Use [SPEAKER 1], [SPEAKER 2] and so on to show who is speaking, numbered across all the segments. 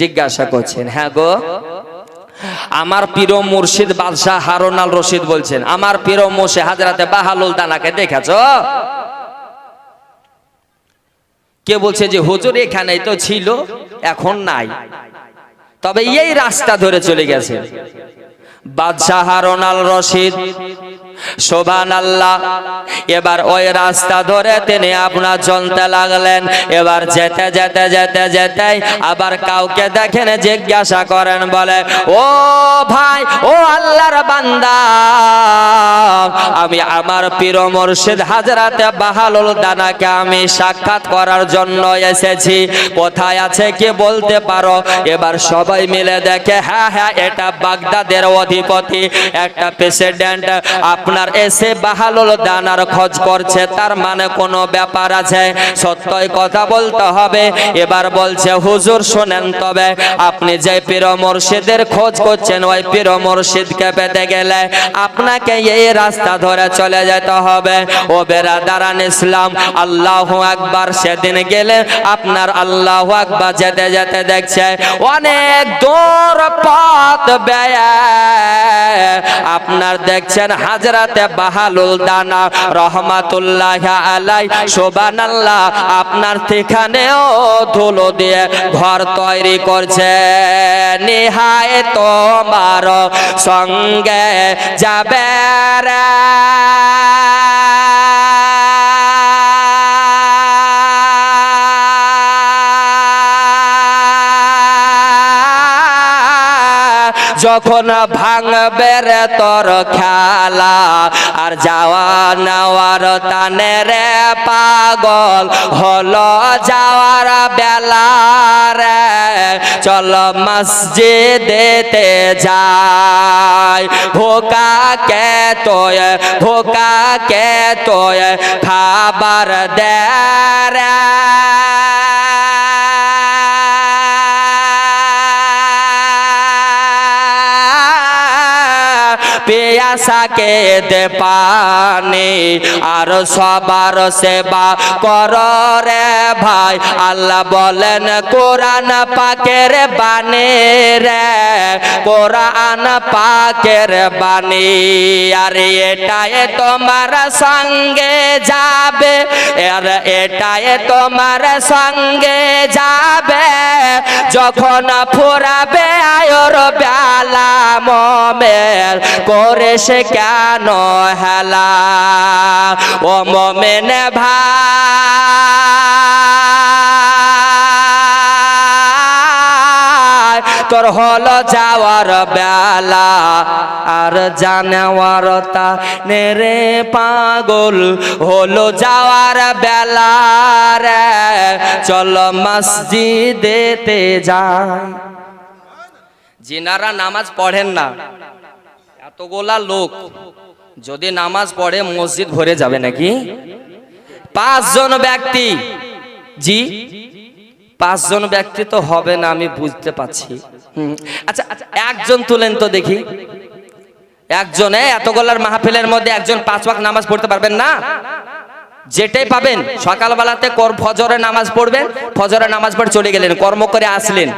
[SPEAKER 1] জিজ্ঞাসা করছেন হ্যাঁ গো, আমার প্রিয় মুর্শিদ বাদশাহ হারুন আল রশিদ বলছেন, আমার প্রিয় মোশে হাজরাতে বাহালুল দানাকে দেখেছ? কে বলছে যে, হুজুর এখানেই তো ছিল, এখন নাই। তবে এই রাস্তা ধরে চলে গেছে। বাদশাহ হারুন আল রশিদ শোভান আল্লাহ এবার ওই রাস্তা ধরে তিনি আপনার চলতে লাগলেন। এবার যেতে যেতে যেতে যেতে আবার কাউকে দেখেন জিজ্ঞাসা করেন, বলে, ও ভাই, ও আল্লাহর বান্দা, আমি আমার প্রিয় মুর্শিদ হাজরাতে বাহালুল দানাকে আমি সাক্ষাৎ করার জন্য এসেছি। কোথায় আছে কি বলতে পারো? এবার সবাই মিলে দেখে হ্যাঁ হ্যাঁ এটা বাগদাদের অধিপতি, একটা প্রেসিডেন্ট আপনার এসে বাহালুল দানার খোঁজ করছে, তার মানে কোনো ব্যাপার আছে? সত্যই কথা বলতে হবে। এবার বলছে, হুজুর, শোনেন তবে, আপনি যে পীর মুর্শিদের খোঁজ করছেন, ওই পীর মুর্শিদকে পেতে গেলে আপনাকে এই রাস্তা ধরে চলে যেতে হবে। ও বেরাদারান ইসলাম, আল্লাহ আকবার, সেদিন গেলে আপনার আল্লাহ আকবার যেতে যেতে দেখছে, অনেক দূর পথ ব্যয়। আপনার দেখছেন হাজরাতে বাহালুল দানা, রহমাতুল্লাহ আলাই শোবান আল্লাহ আপনার সেখানেও ধুলো দিয়ে ঘর তৈরি করছে। নিহায় তোমার সঙ্গে যাবে যখন ভাঙবে রে তোর খেলা, আর যাওয়া নেওয়ার টানে রে পাগল, হলো যাওয়ার বেলা রে। চল মসজিদেতে যাই, ভোকা কে তোয়, ভোকা কে তোয়, খাবার দে রে। পেয়াসাকে দে পানি, আর সবার সেবা কর রে ভাই। আল্লাহ বলেন, কোরআন পাকের বাণী রে, কোরআন পাকের বাণী। আর এটাই তোমার সঙ্গে যাবে, আর এটাই তোমার সঙ্গে যাবে। যখন ফুরাবে আয়র বেলা মমের করে সে কেন হেলা? ও মমেন ভাই, তোর হলো যাওয়ার বেলা। আর জানেওয়ার তা নেরে পাগল, হলো যাওয়ার বেলা রে। চলো মসজিদেতে যাই। যিনারা নামাজ পড়েন না। এতগুলা লোক? যদি নামাজ পড়ে মসজিদ ভরে যাবে নাকি? পাঁচজন ব্যক্তি। জি? পাঁচজন ব্যক্তি তো হবে না, আমি বুঝতে পাচ্ছি আচ্ছা আচ্ছা একজন তুলেন তো দেখি। একজনে এতগুলার মাহফিলের মধ্যে একজন পাঁচ ওয়াক্ত নামাজ পড়তে পারবেন না? যেটাই পাবেন, সকালবেলাতে কর ফজরে নামাজ পড়বেন, ফজরে নামাজ পড়ে চলে গেলেন, কর্ম করে আসলেন।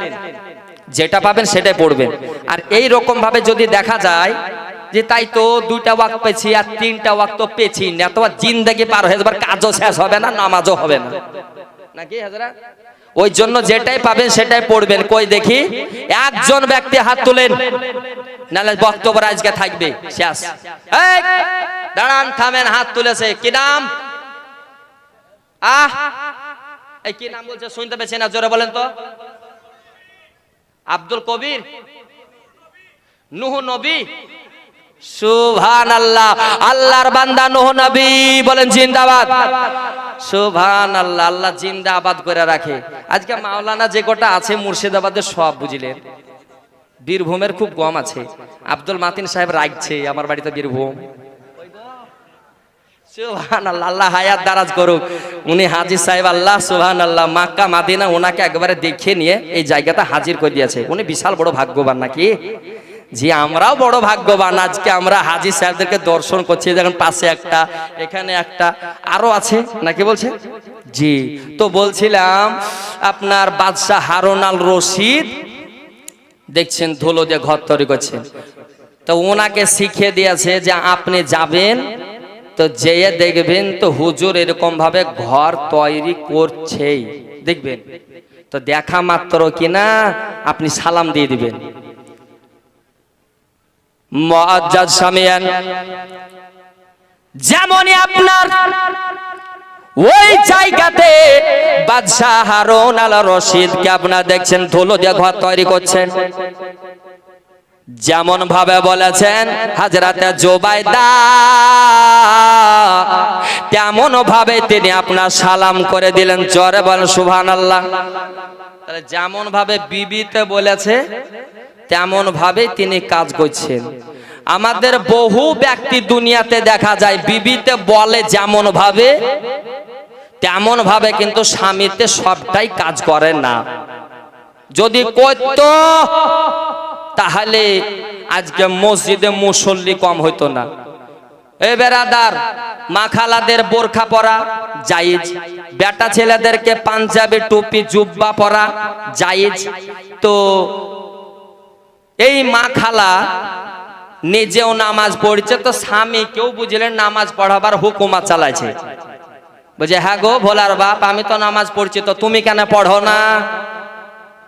[SPEAKER 1] যেটা পাবেন সেটাই পড়বেন। আর এই রকম ভাবে যদি দেখা যায় যে তাই তো দুইটা ওয়াক পেয়েছি আর তিনটা ওয়াক তো পেয়েছি না তোমার জিন্দাগি পার হয়ে যাবার কাজও শেষ হবে না, নামাজও হবে না। নাকি হাজরা? ওই জন্য যেটাই পাবেন সেটাই পড়বেন। কই দেখি? একজন ব্যক্তি হাত তুলেন নাহলে বক্তব্য আজকে থাকবে, শেষ। দাঁড়ান, থামেন, হাত তুলেছে। কি নাম? আহ! এই কি নাম বলছে শুনতে পেয়েছি না, জোরে বলেন তো। আব্দুল কবির? নুহ নবী? সুভান আল্লাহ আল্লাহর বান্দা নুহ নবী বলেন জিন্দাবাদ। সুভান আল্লাহ আল্লাহ জিন্দাবাদ করে রাখে। আজকে মাওলানা যে কটা আছে মুর্শিদাবাদের সব বুঝলেন। বীরভূমের খুব কম আছে। আব্দুল মাতিন সাহেব রাখছে আমার বাড়িতে বীরভূম। সুবহান আল্লাহ আল্লাহ হায়াত দারাজ করুক। উনি হাজির সাহেব, আল্লাহ সুবহান আল্লাহ মাক্কা, মাদিনা ওনাকে একবারে দেখে নিয়ে এই জায়গাটা হাজির করে দিয়েছে। উনি বিশাল বড় ভাগ্যবান নাকি? জি, আমরাও বড় ভাগ্যবান। আজকে আমরা হাজি সাহেবদেরকে দর্শন করছি। দেখুন পাশে একটা, এখানে একটা আরও আছে, নাকি বলছে? জি, তো বলছিলাম, আপনার বাদশাহ হারুন আল রশিদ দেখছেন ধুলো দিয়ে ঘর তৈরি করছেন তো ওনাকে শিখিয়ে দিয়েছে যে আপনি যাবেন, তো যেয়ে দেখবেন তো হুজুর এরকম ভাবে ঘর তৈরি করছেই। দেখবেন? তো দেখা মাত্র কিনা, আপনি সালাম দিয়ে দিবেন। মুআজ্জাজ সামিয়ান যেমনই আপনার ওই জায়গাতে বাদশাহ হারুন আল রশিদকে আপনার দেখছেন, ধুলো দিয়ে ঘর তৈরি করছেন। যেমন ভাবে বলেছেন, হাজরাতে জোবাইদা তেমন ভাবে তিনি আপনার সালাম করে দিলেন, জরে বলেন সুবহান আল্লাহ তাহলে যেমন ভাবে বিবিতে বলেছে তেমন ভাবে তিনি কাজ করছেন। আমাদের বহু ব্যক্তি দুনিয়াতে দেখা যায়, বিবিতে বলে যেমন ভাবে তেমন ভাবে কিন্তু স্বামীতে সবটাই কাজ করে না। যদি করত, তাহলে আজকে মসজিদে মুসল্লি কম হইতো না। এ বেরাদার মা খালাদের বোরখা পরা, জায়েজ। বেটা ছেলেদেরকে পাঞ্জাবি, টুপি, জুব্বা পরা, জায়েজ। তো এই মা খালা নিজেও নামাজ পড়ছে, তো স্বামী কেউ বুঝলেন নামাজ পড়াবার হুকুমা চালাইছে। বুঝে হ্যাঁ গো ভোলার বাপ, আমি তো নামাজ পড়ছি, তো তুমি কেন পড়ো না?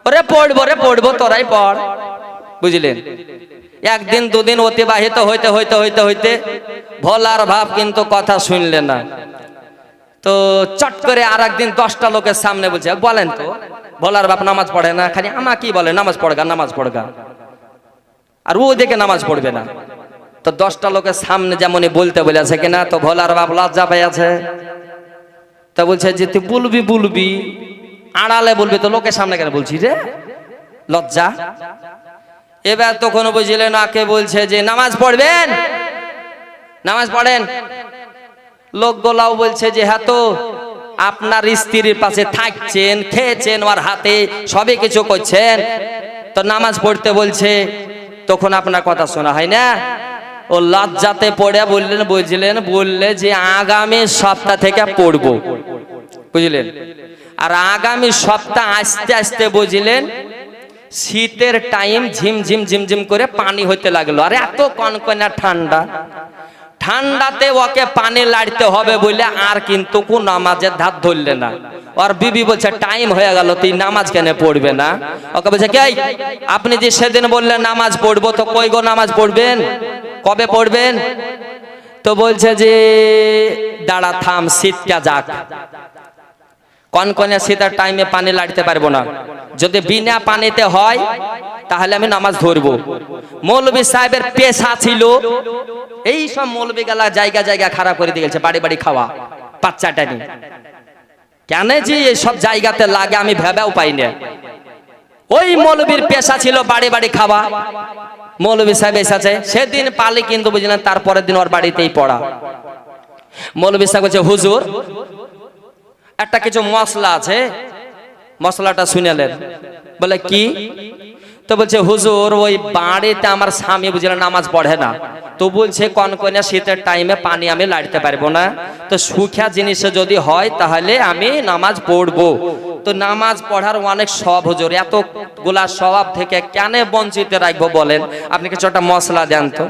[SPEAKER 1] ওরে পড়ব রে, পড়ব, তোরাই পড়। বুঝলেন? একদিন দুদিন অতিবাহিত হইতে হইতে হইতে হইতে ভোলার ভাব কিন্তু কথা শুনলে না। তো চট করে আর একদিন দশটা লোকের সামনে বলছে, বলেন তো, ভোলার বাপ নামাজ পড়ে না? খালি আমা কি বলে, নামাজ পড়গা নামাজ পড়গা। আর ও দেখে নামাজ পড়বে না। তো দশটা লোকের সামনে যেমনই বলতে বলেছে কিনা, তো ভোলার বাপ লজ্জা পেয়েছে তা বলছে যে, তুই বলবি বলবি, আড়ালে বলবি তো লোকের সামনে কেন বলছি রে? লজ্জা? এবার তখন বুঝলেন আকে বলছে যে, নামাজ পড়বেন? নামাজ পড়েন। লোকগুলাও বলছে যে হ্যাঁ তো, আপনার স্ত্রীর পাশে থাকছেন, খেয়েছেন, ওর হাতে সবই কিছু করছেন। তো নামাজ পড়তে বলছে তখন আপনার কথা শোনা হয় না? ও লজ্জাতে পড়ে বললেন, বুঝলেন, বললে যে আগামী সপ্তাহ থেকে পড়ব। বুঝলেন? আর আগামী সপ্তাহ আস্তে আস্তে বুঝলেন, শীতের টাইম ঝিম ঝিম ঝিমঝিম করে পানি হইতে লাগল। আর এত কনকনা ঠান্ডা। ঠান্ডাতে ওকে পানি লাড়তে হবে বলে আর কিন্তু কোন নামাজের ধার ধরলে না। আর বিবি বলছে টাইম হয়ে গেল, তুই নামাজ কেন পড়বে না? ওকে বলছে, কে আপনি যে সেদিন বললেন নামাজ পড়ব, তো কই গো নামাজ পড়বেন? কবে পড়বেন? তো বলছে যে, দাঁড়া, থাম শীতটা যাক। কনকনে শীতের টাইমে পানি লাড়তে পারব না। যদি বিনা পানিতে হয়, তাহলে আমি নামাজ ধরবো। মৌলবী সাহেবের পেশা ছিল, এই সব মৌলবী গেলা জায়গা জায়গা খারাপ করে দিয়ে গেছে, বাড়ি বাড়ি খাওয়া বাচ্চাটা নিয়ে কেন যে সব জায়গাতে লাগে আমি ভেবেও পাই না। ওই মৌলবীর পেশা ছিল বাড়ি বাড়ি খাওয়া। মৌলবী সাহেব এসেছে, সেদিন পালি কিন্তু বুঝলেন তারপরের দিন ওর বাড়িতেই পড়া। মৌলবী সাহেব বলছে, হুজুর একটা কিছু মশলা আছে, মশলাটা শুনেলেন বলে, কি? তো বলছে, হুজুর, ওই বাড়িতে আমার স্বামী বুঝলেন নামাজ পড়ে না। তো বলছে কনকনে শীতের টাইমে পানি আমি লাড়তে পারব না। তো সুখা জিনিস যদি হয়, তাহলে আমি নামাজ পড়ব। তো নামাজ পড়ার অনেক সব হুজুর, এতগুলা স্বভাব থেকে কেন বঞ্চিত রাখব বলেন? আপনি কিছু একটা মশলা দেন তো।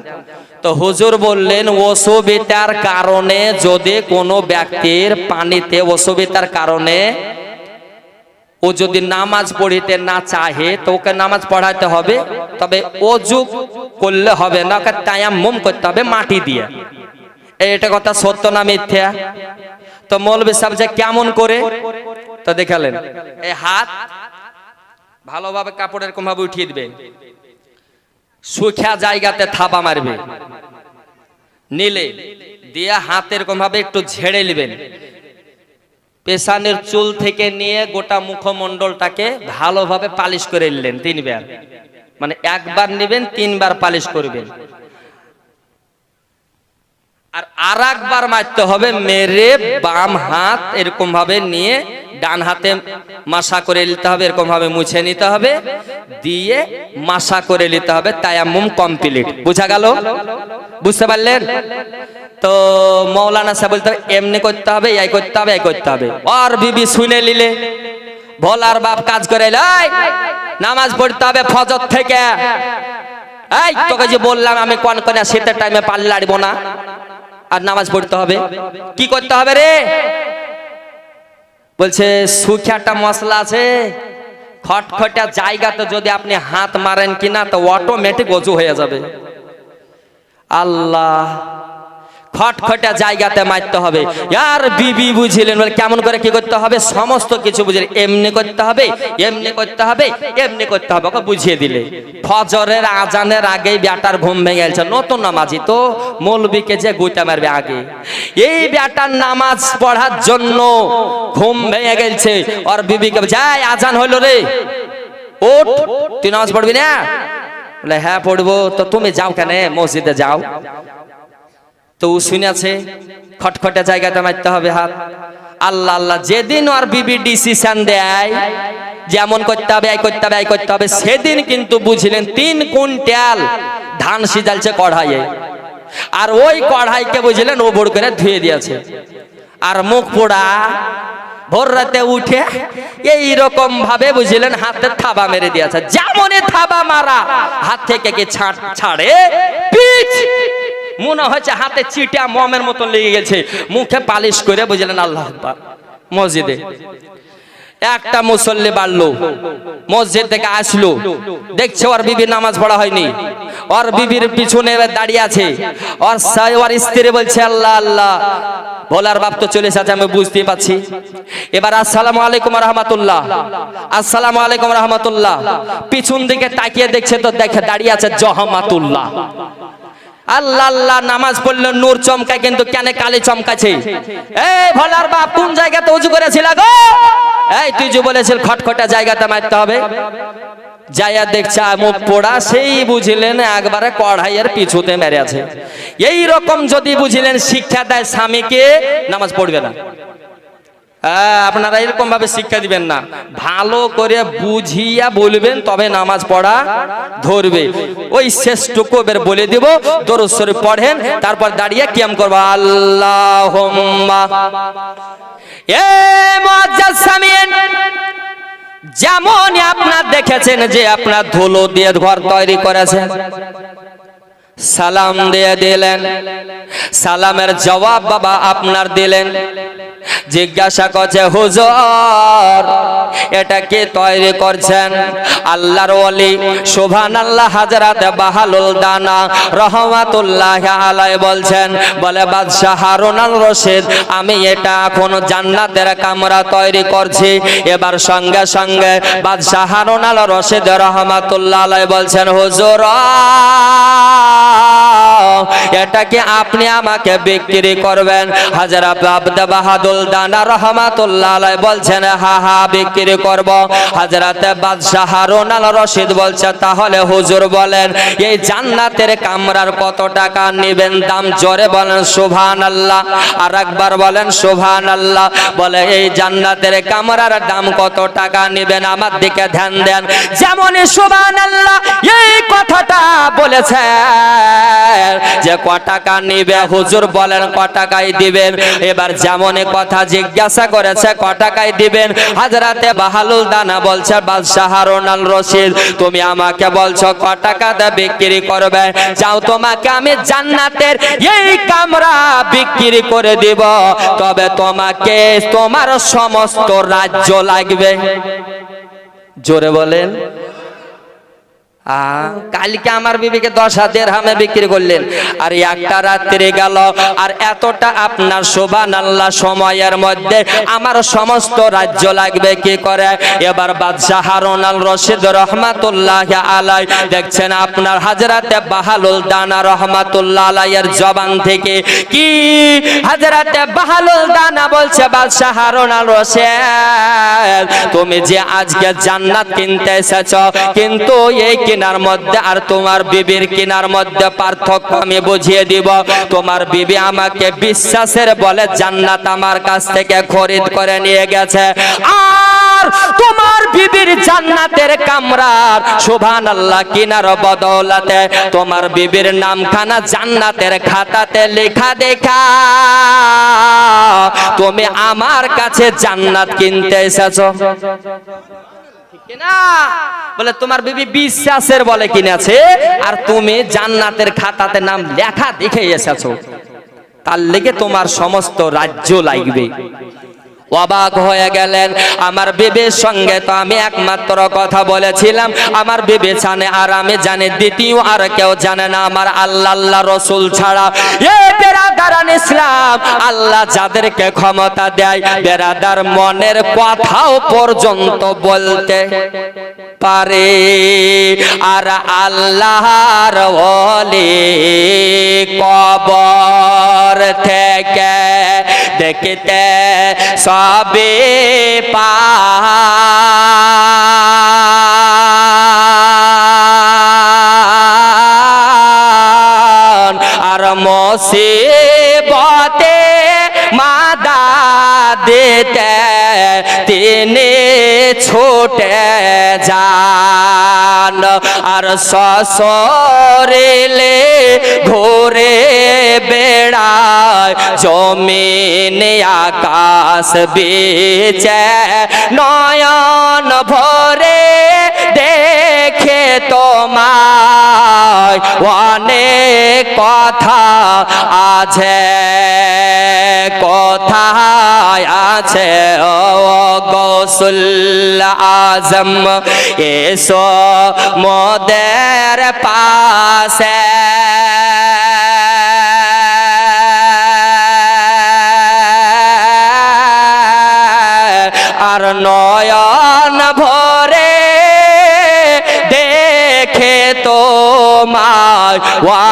[SPEAKER 1] তো হুজুর বললেন, অসুবিধার কারণে যদি কোনো ব্যক্তির পানিতে অসুবিধার কারণে ও যদি নামাজ পড়িতে না চাহে, তো ওকে নামাজ পড়াইতে হবে। তবে অজু করলে হবে না, ওকে তায়াম্মুম করতে হবে মাটি দিয়ে। এটা কথা সত্য না মিথ্যা? তো মৌলবী সাহেব যে কেমন করে তো দেখালেন। এই হাত ভালোভাবে কাপড় এরকম ভাবে উঠিয়ে দিবে। সুখা জায়গাতে থাপা মারবে। নিলে দিয়ে হাত এরকম ভাবে একটু ঝেড়ে নেবেন। পেশানের চুল থেকে নিয়ে গোটা মুখমণ্ডলটাকে ভালোভাবে পালিশ করে নিলেন তিনবার। মানে একবার নেবেন, তিনবার পালিশ করবেন। আর আর একবার মারতে হবে, মেরে বাম হাত এরকম ভাবে নিয়ে ডান হাতে মাসা করে নিতে হবে এরকম ভাবে মুছে নিতে হবে, দিয়ে মাসা করে নিতে হবে, তায়াম্মুম কমপ্লিট। বুঝা গেল? বুঝতে পারলেন? তো মৌলানা সাহেব বলতে হবে, এমনি করতে হবে, এই করতে হবে, এই করতে হবে। আর বিবি শুনে নিলে, ভোলার বাপ কাজ করে নামাজ পড়তে হবে ফজর থেকে। এই, তোকে যে বললাম, আমি কোন কোন শীতের টাইমে পাল্লা লাড়বো না, আর নামাজ পড়তে হবে। কি করতে হবে রে? বলছে, সুখে একটা মশলা আছে। খটখটা জায়গাতে যদি আপনি হাত মারেন কিনা, তো অটোমেটিক অজু হয়ে যাবে। আল্লাহ খটখটা জায়গাতে মারতে হবে। আর বিবি বুঝিলেন, বলে কেমন করে কি করতে হবে? সমস্ত কিছু বুঝলেন, এমনি করতে হবে, এমনি করতে হবে, এমনি করতে হবে। ওকে বুঝিয়ে দিলে। ফজরের আজানের আগেই ব্যাটার ঘুম ভেঙে গেছে নতুন নামাজি তো, মৌলবিকে যে গুইটা মারবে আগে। এই ব্যাটার নামাজ পড়ার জন্য ঘুম ভেঙে গেছে আর বিবিকে যাই আজান হইল রে। ওঠ, তুই নামাজ পড়বি না? বলে হ্যাঁ পড়ব। তো তুমি যাও কেন? মসজিদে যাও। তো শুনেছে খটখটে জায়গাতে মারতে হবে হাত। আল্লাহ আল্লাহ, যেদিন আর বিবি ডিসিশন দেয়, যেমন করতে হবে, এই করতে হবে, এই করতে হবে, সেদিন কিন্তু বুঝলেন তিন কুইন্টাল ধান সিজালছে কড়াইয়ে। আর ওই কড়াইকে বুঝলেন ও বড় করে ধুয়ে দিয়েছে। আর মুখ পোড়া, ভোর রাতে উঠে এই রকম ভাবে বুঝলেন হাতে থাবা মেরে দিয়েছে। যেমনই থাবা মারা, হাত থেকে কি ছাড়ে? পিচ! মনে হচ্ছে হাতে চিটা মমের মতন লেগে গেছে। মুখে পালিশ করে বুঝলেন আল্লাহ মসজিদে। একটা মুসল্লি বাড়লো। মসজিদ থেকে আসলো। দেখছে ওর বিবির নামাজ পড়া হয়নি। ওর বিবির পিছনে দাঁড়িয়ে আছে। ওর ওর স্ত্রী বলছে, আল্লাহ আল্লাহ ভোলার বাপ তো চলে এসেছে, আমি বুঝতে পারছি। এবার, আসসালামু আলাইকুম রহমতুল্লাহ। আসসালামু আলাইকুম রহমতুল্লাহ। পিছন দিকে তাকিয়ে দেখছে তো দেখে দাঁড়িয়ে আছে জহমাতুল্লাহ। আল্লাহ আল্লাহ, নামাজ পড়লে নূর চমকায়, কিন্তু কেন কালি চমকাছে? এই ভোলার বাপ, কোন জায়গাতে উজু করেছিল গো? এই, তুই যে বলেছিল, খটখটা জায়গাতে মারতে হবে। যাইয়া দেখছে মুখ পোড়া, সেই বুঝিলেন, একবারে কড়াইয়ের পিছুতে মেরে আছে এই রকম যদি বুঝিলেন, শিক্ষা দেয় স্বামীকে, নামাজ পড়বে না। আপনারা এরকম ভাবে শিক্ষা দিবেন না। ভালো করে বুঝিয়া বলবেন, তবে নামাজ পড়া ধরবে। ওই শেষটুকু এবার বলে দিব, দরুদ শরীফ পড়েন, তারপর দাঁড়িয়ে কিয়াম করব। আল্লাহ এ যেমন আপনার দেখেছেন যে আপনার ধুলো দিয়ে ঘর তৈরি করেছেন। সালাম দিয়ে দিলেন। সালামের জবাব বাবা আপনার দিলেন। জিজ্ঞাসা করছে, হুজুর, এটা কে তৈরি করছেন? আল্লাহর ওলি সুবহান আল্লাহ হাজরাত বাহালুল দানা রহমাতুল্লাহ আলাই বলছেন, বলে, বাদশাহ হারুন আল রশিদ, আমি এটা এখন জান্নাতের কামরা তৈরি করছি। এবার সঙ্গে সঙ্গে বাদশাহ হারুন আল রশিদ রহমাতুল্লাহ আলাই বলছেন, হুজুর এটাকে আপনি আমাকে বিক্রি করবেন? হাজারা আব্দ বাহাদুল দানা রহমাতুল্লাহ বলছেন, হা হা, বিক্রি করব। হাজরাতে বাদশাহ হারুন আল রশিদ বলছে, তাহলে হুজুর বলেন, এই জান্নাতের কামরার কত টাকা নেবেন? দাম জোরে বলেন সুবহান আল্লাহ আর একবার বলেন সুবহান আল্লাহ বলে, এই জান্নাতের কামরার দাম কত টাকা নেবেন? আমার দিকে ধ্যান দেন। যেমনই সুবহান আল্লাহ এই কথাটা বলেছে যে ক টাকা নিবে, হুজুর বলেন, ক টাকায় দিবেন। এবার যেমন কথা জিজ্ঞাসা করেছে, ক টাকায় দিবেন? হাজরাতে বাহালুল দানা বলছে, বাদশাহ হারুন আল রশিদ, তুমি আমাকে বলছো ক টাকাতে বিক্রি করবে? যাও তোমাকে আমি জান্নাতের এই কামরা বিক্রি করে দিব। তবে তোমাকে তোমার সমস্ত রাজ্য লাগবে। জোরে বলেন কালকে আমার বিবিকে দশ হামে বিক্রি করলেন। আর একটা গেল, আর এতটা আপনার সময়ের মধ্যে আমার সমস্ত রাজ্য লাগবে কি করে? এবার বাদশাহ রশিদ রহমাতুল্লাহ আলাই দেখছেন আপনার হাজরাতে বাহালুল দানা রহমাতুল্লাহ আলাইয়ের জবান থেকে কি? হাজরাতে বাহালুল দানা বলছে, বাদশাহ রশিদ, তুমি যে আজকে জান্নাত কিনতে এসেছ, কিন্তু এই কেনার মধ্যে আর তোমার বিবির কেনার মধ্যে পার্থক্য আমি বুঝিয়ে দিব। তোমার বিবি আমাকে বিশ্বাসের বলে জান্নাত আমার কাছ থেকে খরিদ করে নিয়ে গেছে। আর তোমার বিবির জান্নাতের কামরার শোভান আল্লাহ কিনার বদৌলতে তোমার বিবির নামখানা জান্নাতের খাতাতে লেখা দেখা। তুমি আমার কাছে জান্নাত কিনতে এসেছ। বলে, তোমার বিবি বিশ্বাসের বলে কিনেছে, আর তুমি জান্নাতের খাতাতে নাম লেখা দেখে এসেছ। তার লেগে তোমার সমস্ত রাজ্য লাগবে। অবাক হয়ে গেলেন। আমার বিবের সঙ্গে তো আমি একমাত্র কথা বলেছিলাম। আমার বিবে জানে আর আমি জানি, দ্বিতীয় আর কেউ জানে না আমার আল্লাহ আল্লাহ রসুল ছাড়া। এ বেরাদারান ইসলাম, আল্লাহ যাদেরকে ক্ষমতা দেয় বেরাদার মনের কথাও পর্যন্ত বলতে পারে। আর আল্লাহর ওলি কবর থেকে দেখতে সবে পান। আর মুসিবতে মাদা দিতে তিনি ছোটে যান। আর সসরিলে ঘুরে বেড়ায় জমিন আকাশ বেচে নয়ন ভরে দেখে তোমায় অনেক কথা আছে কোথায় আছে। ও গৌসুল আজম, এসো মোদের পাশে।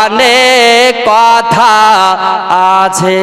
[SPEAKER 1] অনেক কথা আছে।